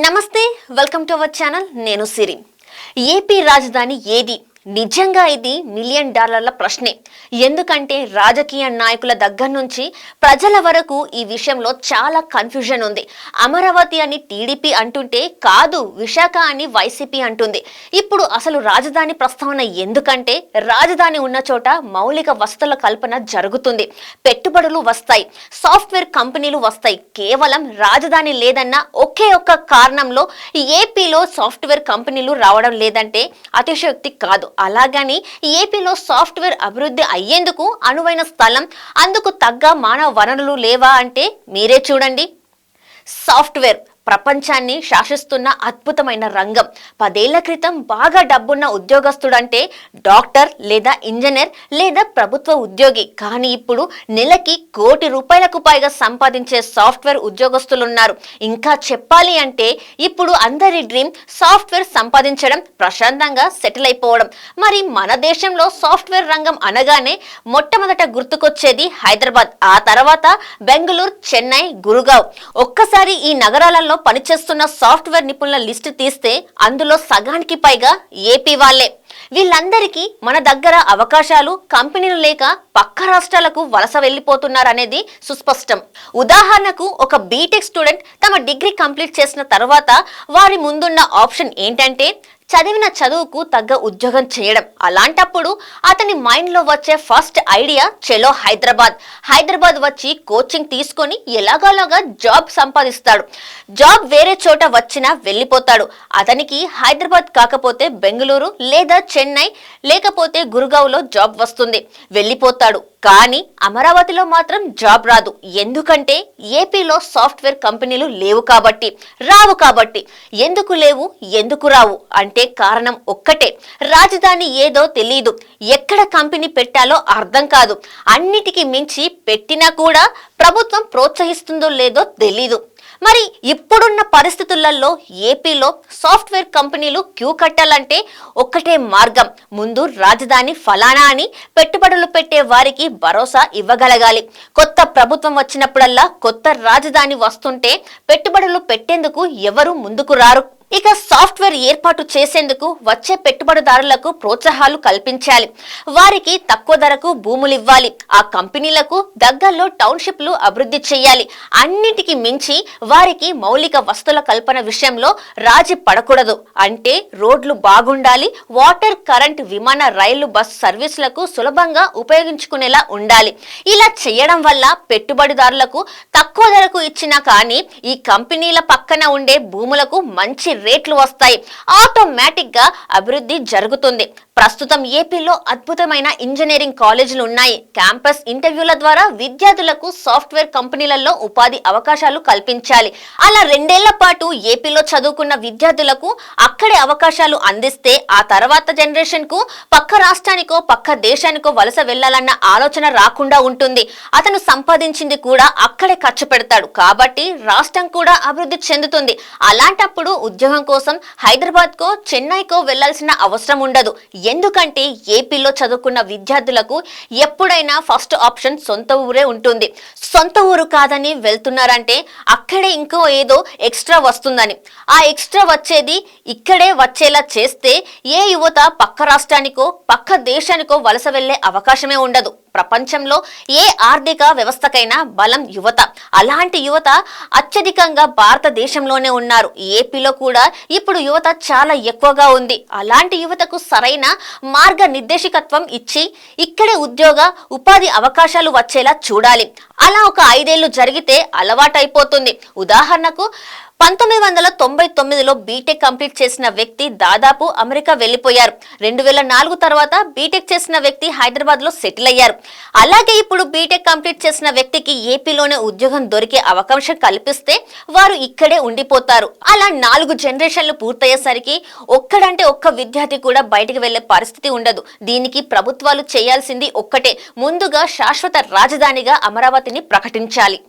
నమస్తే welcome to our channel. నేను సిరి AP రాజధాని ఏది? నిజంగా ఇది మిలియన్ డాలర్ల ప్రశ్నే. ఎందుకంటే రాజకీయ నాయకుల దగ్గర నుంచి ప్రజల వరకు ఈ విషయంలో చాలా కన్ఫ్యూజన్ ఉంది. అమరావతి అని టీడీపీ అంటుంటే కాదు విశాఖ అని వైసీపీ అంటుంది. ఇప్పుడు అసలు రాజధాని ప్రస్తావన ఎందుకంటే రాజధాని ఉన్న చోట మౌలిక వసతుల కల్పన జరుగుతుంది. పెట్టుబడులు వస్తాయి సాఫ్ట్వేర్ కంపెనీలు వస్తాయి. కేవలం రాజధాని లేదన్న ఒకే ఒక్క కారణంలో ఏపీలో సాఫ్ట్వేర్ కంపెనీలు రావడం లేదంటే అతిశయోక్తి కాదు. అలాగని ఏపీలో సాఫ్ట్వేర్ అభివృద్ధి అయ్యేందుకు అనువైన స్థలం అందుకు తగ్గ మానవ వనరులు లేవా అంటే మీరే చూడండి. సాఫ్ట్వేర్ ప్రపంచాన్ని శాసిస్తున్న అద్భుతమైన రంగం. పదేళ్ళ క్రితం బాగా డబ్బున్న ఉద్యోగస్తుడంటే డాక్టర్ లేదా ఇంజనీర్ లేదా ప్రభుత్వ ఉద్యోగి. కానీ ఇప్పుడు నెలకి కోటి రూపాయలకు పైగా సంపాదించే సాఫ్ట్వేర్ ఉద్యోగస్తులున్నారు. ఇంకా చెప్పాలి అంటే ఇప్పుడు అందరి డ్రీమ్ సాఫ్ట్వేర్ సంపాదించడం ప్రశాంతంగా సెటిల్ అయిపోవడం. మరి మన దేశంలో సాఫ్ట్వేర్ రంగం అనగానే మొట్టమొదట గుర్తుకొచ్చేది హైదరాబాద్ ఆ తర్వాత బెంగళూరు చెన్నై గురుగావ్. ఒక్కసారి ఈ నగరాలలో పనిచేస్తున్న సాఫ్ట్వేర్ నిపుణుల లిస్టు తీస్తే అందులో సగానికి పైగా ఏపీ వాళ్ళే. వీళ్ళందరికీ మన దగ్గర అవకాశాలు కంపెనీలు లేక పక్క రాష్ట్రాలకు వలస వెళ్ళిపోతున్నారనేది సుస్పష్టం. ఉదాహరణకు ఒక బీటెక్ స్టూడెంట్ తమ డిగ్రీ కంప్లీట్ చేసిన తర్వాత వారి ముందున్న ఆప్షన్ ఏంటంటే చదివిన చదువుకు తగ్గ ఉద్యోగం చేయడం. అలాంటప్పుడు అతని మైండ్లో వచ్చే ఫస్ట్ ఐడియా చెలో హైదరాబాద్. హైదరాబాద్ వచ్చి కోచింగ్ తీసుకొని ఎలాగోలాగా జాబ్ సంపాదిస్తాడు. జాబ్ వేరే చోట వచ్చినా వెళ్ళిపోతాడు. అతనికి హైదరాబాద్ కాకపోతే బెంగళూరు లేదా చెన్నై లేకపోతే గురుగావ్లో జాబ్ వస్తుంది. వెళ్ళిపోతాడు. కానీ అమరావతిలో మాత్రం జాబ్ రాదు. ఎందుకంటే ఏపీలో సాఫ్ట్వేర్ కంపెనీలు లేవు కాబట్టి రావు కాబట్టి. ఎందుకు లేవు? ఎందుకు రావు? అంటే కారణం ఒక్కటే. రాజధాని ఏదో తెలియదు ఎక్కడ కంపెనీ పెట్టాలో అర్థం కాదు. అన్నిటికీ మించి పెట్టినా కూడా ప్రభుత్వం ప్రోత్సహిస్తుందో లేదో తెలీదు. మరి ఇప్పుడున్న పరిస్థితులలో ఏపీలో సాఫ్ట్వేర్ కంపెనీలు క్యూ కట్టాలంటే ఒక్కటే మార్గం. ముందు రాజధాని ఫలానా అని పెట్టుబడులు పెట్టే వారికి భరోసా ఇవ్వగలగాలి. కొత్త ప్రభుత్వం వచ్చినప్పుడల్లా కొత్త రాజధాని వస్తుంటే పెట్టుబడులు పెట్టేందుకు ఎవరు ముందుకు రారు? ఇక సాఫ్ట్వేర్ ఏర్పాటు చేసేందుకు వచ్చే పెట్టుబడిదారులకు ప్రోత్సాహాలు కల్పించాలి. వారికి తక్కువ ధరకు భూములు ఇవ్వాలి. ఆ కంపెనీలకు దగ్గరలో టౌన్షిప్లు అభివృద్ధి చేయాలి. అన్నిటికీ మించి వారికి మౌలిక వసతుల కల్పన విషయంలో రాజీ పడకూడదు. అంటే రోడ్లు బాగుండాలి వాటర్ కరెంట్ విమాన రైలు బస్ సర్వీసులకు సులభంగా ఉపయోగించుకునేలా ఉండాలి. ఇలా చేయడం వల్ల పెట్టుబడిదారులకు తక్కువ ధరకు ఇచ్చినా కానీ ఈ కంపెనీల పక్కన ఉండే భూములకు మంచి రేట్లు వస్తాయి. ఆటోమేటిక్గా అభివృద్ధి జరుగుతుంది. ప్రస్తుతం ఏపీలో అద్భుతమైన ఇంజనీరింగ్ కాలేజీలు ఉన్నాయి. క్యాంపస్ ఇంటర్వ్యూల ద్వారా విద్యార్థులకు సాఫ్ట్వేర్ కంపెనీలలో ఉపాధి అవకాశాలు కల్పించాలి. అలా రెండేళ్ళ పాటు ఏపీలో చదువుకున్న విద్యార్థులకు అక్కడే అవకాశాలు అందిస్తే ఆ తర్వాత జనరేషన్కు పక్క రాష్ట్రానికో పక్క దేశానికో వలస వెళ్ళాలన్న ఆలోచన రాకుండా ఉంటుంది. అతను సంపాదించింది కూడా అక్కడే ఖర్చు పెడతాడు. కాబట్టి రాష్ట్రం కూడా అభివృద్ధి చెందుతుంది. అలాంటప్పుడు ఉద్యోగం కోసం హైదరాబాద్ కో చెన్నైకో వెళ్ళాల్సిన అవసరం ఉండదు. ఎందుకంటే ఏపీలో చదువుకున్న విద్యార్థులకు ఎప్పుడైనా ఫస్ట్ ఆప్షన్ సొంత ఊరే ఉంటుంది. సొంత ఊరు కాదని వెళ్తున్నారంటే అక్కడే ఇంకో ఏదో ఎక్స్ట్రా వస్తుందని. ఆ ఎక్స్ట్రా వచ్చేది ఇక్కడే వచ్చేలా చేస్తే ఏ యువత పక్క రాష్ట్రానికో పక్క దేశానికో వలస వెళ్ళే అవకాశమే ఉండదు. ప్రపంచంలో ఏ ఆర్థిక వ్యవస్థకైనా బలం యువత. అలాంటి యువత అత్యధికంగా భారతదేశంలోనే ఉన్నారు. ఏపీలో కూడా ఇప్పుడు యువత చాలా ఎక్కువగా ఉంది. అలాంటి యువతకు సరైన మార్గ నిర్దేశకత్వం ఇచ్చి ఇక్కడే ఉద్యోగ ఉపాధి అవకాశాలు వచ్చేలా చూడాలి. అలా ఒక ఐదేళ్ళు జరిగితే అలవాటైపోతుంది. ఉదాహరణకు పంతొమ్మిది వందల తొంభై తొమ్మిదిలో బీటెక్ కంప్లీట్ చేసిన వ్యక్తి దాదాపు అమెరికా వెళ్ళిపోయారు రెండు వేల నాలుగు తర్వాత బీటెక్ చేసిన వ్యక్తి హైదరాబాద్లో సెటిల్ అయ్యారు. అలాగే ఇప్పుడు బీటెక్ కంప్లీట్ చేసిన వ్యక్తికి ఏపీలోనే ఉద్యోగం దొరికే అవకాశం కల్పిస్తే వారు ఇక్కడే ఉండిపోతారు. అలా నాలుగు జనరేషన్లు పూర్తయ్యేసరికి ఒక్కడంటే ఒక్క విద్యార్థి కూడా బయటకు వెళ్ళే పరిస్థితి ఉండదు. దీనికి ప్రభుత్వాలు చేయాల్సింది ఒక్కటే. ముందుగా శాశ్వత రాజధానిగా అమరావతిని ప్రకటించాలి.